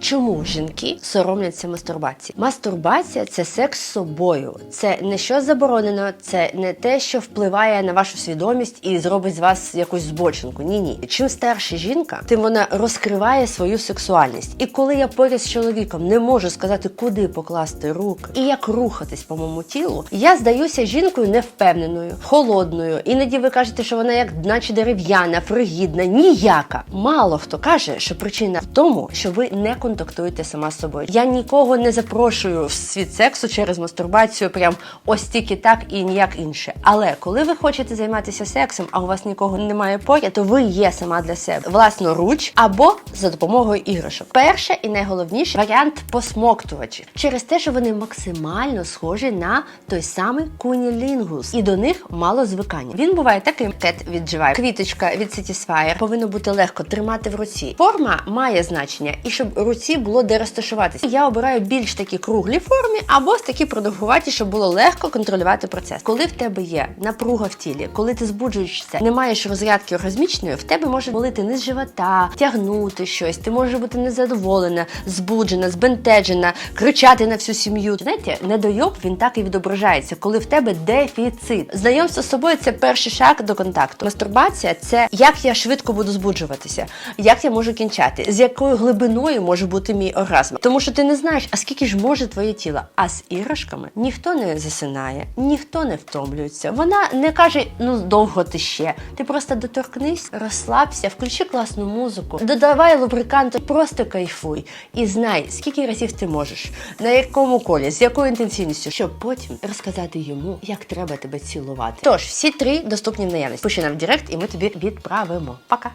Чому жінки соромляться мастурбації? Мастурбація це секс з собою. Це не що заборонено, це не те, що впливає на вашу свідомість і зробить з вас якусь збочинку. Ні, ні. Чим старша жінка, тим вона розкриває свою сексуальність. І коли я поряд з чоловіком не можу сказати, куди покласти руки і як рухатись по моєму тілу, я здаюся жінкою невпевненою, холодною. Іноді ви кажете, що вона як наче дерев'яна, фригідна, ніяка. Мало хто каже, що причина в тому, що ви не контактуєте сама з собою. Я нікого не запрошую в світ сексу через мастурбацію, прям ось тільки так і ніяк інше. Але коли ви хочете займатися сексом, а у вас нікого немає поряд, то ви є сама для себе власноруч або за допомогою іграшок. Перше і найголовніше варіант посмоктувачів через те, що вони максимально схожі на той самий кунілінгус, і до них мало звикання. Він буває таким: тет відживає, квіточка від Satisfyer повинно бути легко тримати в руці. Форма має значення, і щоб руці було де розташуватися. Я обираю більш такі круглі формі або такі продовгуваті, щоб було легко контролювати процес. Коли в тебе є напруга в тілі, коли ти збуджуєшся, не маєш розрядки оргазмічної, в тебе може болити низ живота, тягнути щось. Ти можеш бути незадоволена, збуджена, збентеджена, кричати на всю сім'ю. Знаєте, недойоб він так і відображається, коли в тебе дефіцит. Знайомство з собою це перший шаг до контакту. Мастурбація це як я швидко буду збуджуватися, як я можу кінчати, з якою глибиною може бути мій оргазм. Тому що ти не знаєш, а скільки ж може твоє тіло. А з іграшками ніхто не засинає, ніхто не втомлюється. Вона не каже, ну довго ти ще. Ти просто доторкнись, розслабся, включи класну музику, додавай лубрикант, просто кайфуй і знай, скільки разів ти можеш, на якому колі, з якою інтенсивністю, щоб потім розказати йому, як треба тебе цілувати. Тож всі три доступні в наявності. Пиши нам в Директ, і ми тобі відправимо. Пока!